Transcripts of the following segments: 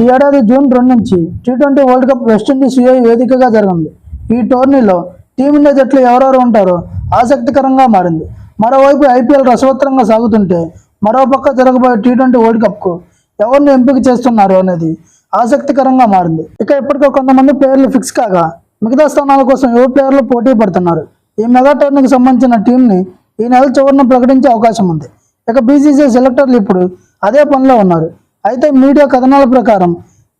ఈ ఏడాది జూన్ రెండు నుంచి T twenty World Cup West Indies UA వేదికగా జరిగింది. ఈ టోర్నీలో టీమిండియా జట్లు ఎవరెవరు ఉంటారో ఆసక్తికరంగా మారింది. మరోవైపు ఐపీఎల్ రసవత్తరంగా సాగుతుంటే మరోపక్క జరగబోయే టీ ట్వంటీ వరల్డ్ కప్కు ఎవరిని ఎంపిక చేస్తున్నారు అనేది ఆసక్తికరంగా మారింది. ఇక ఇప్పటికే కొంతమంది ప్లేయర్లు ఫిక్స్ కాగా మిగతా స్థానాల కోసం యువ ప్లేయర్లు పోటీ పడుతున్నారు. ఈ మెగా టోర్నీకి సంబంధించిన టీంని ఈ నెల చివరిన ప్రకటించే అవకాశం ఉంది. ఇక బీసీసీ సెలెక్టర్లు ఇప్పుడు అదే పనిలో ఉన్నారు. అయితే మీడియా కథనాల ప్రకారం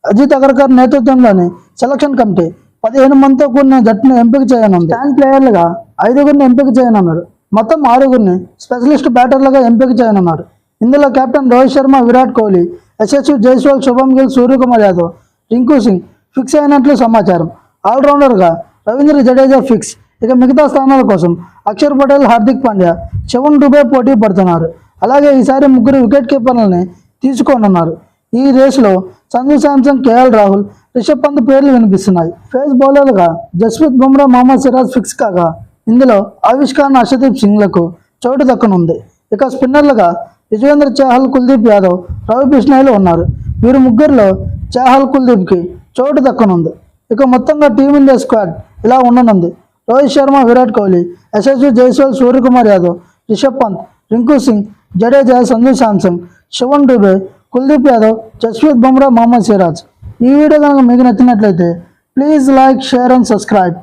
అజిత్ అగర్కర్ నేతృత్వంలోని సెలక్షన్ కమిటీ పదిహేను మందితో కూడిన జట్టును ఎంపిక చేయనుంది. స్టాండ్ ప్లేయర్లుగా ఐదుగురిని ఎంపిక చేయనున్నారు. మొత్తం ఆరుగురిని స్పెషలిస్ట్ బ్యాటర్లుగా ఎంపిక చేయనున్నారు. ఇందులో కెప్టెన్ రోహిత్ శర్మ విరాట్ కోహ్లీ యశస్వి జైస్వాల్ శుభం గిల్ సూర్యకుమార్ యాదవ్ రింకు సింగ్ ఫిక్స్ అయినట్లు సమాచారం. ఆల్రౌండర్గా రవీంద్ర జడేజా ఫిక్స్ ఇక మిగతా స్థానాల కోసం అక్షర్ పటేల్ హార్దిక్ పాండ్యా శవన్ డుబే పోటీ పడుతున్నారు. అలాగే ఈసారి ముగ్గురు వికెట్ కీపర్లని తీసుకోనున్నారు. ఈ రేసులో సంజు శాంసన్ కేఎల్ రాహుల్ రిషబ్ పంత్ పేర్లు వినిపిస్తున్నాయి. ఫేస్ బౌలర్లుగా జస్ప్రీత్ బుమ్రా మొహమ్మద్ సిరాజ్ ఫిక్స్ కాగా ఇందులో ఆవిష్ ఖాన్ సింగ్లకు చోటు దక్కనుంది. ఇక స్పిన్నర్లుగా యజవేంద్ర చాహల్ కుల్దీప్ యాదవ్ రవి బిష్నాయ్లు ఉన్నారు. వీరు ముగ్గురులో చాహల్ కుల్దీప్కి చోటు దక్కనుంది. ఇక మొత్తంగా టీమిండియా స్క్వాడ్ ఇలా ఉండనుంది. రోహిత్ శర్మ విరాట్ కోహ్లీ యశస్వి జైస్వాల్ సూర్యకుమార్ యాదవ్ రిషబ్ పంత్ రింకు సింగ్ జడేజా సంజు శాంసంగ్ శివన్ డుబే కుల్దీప్ యాదవ్ జస్ప్రీత్ బుమ్రా మహమ్మద్ సిరాజ్. ఈ వీడియో కనుక మీకు నచ్చినట్లయితే please like share and subscribe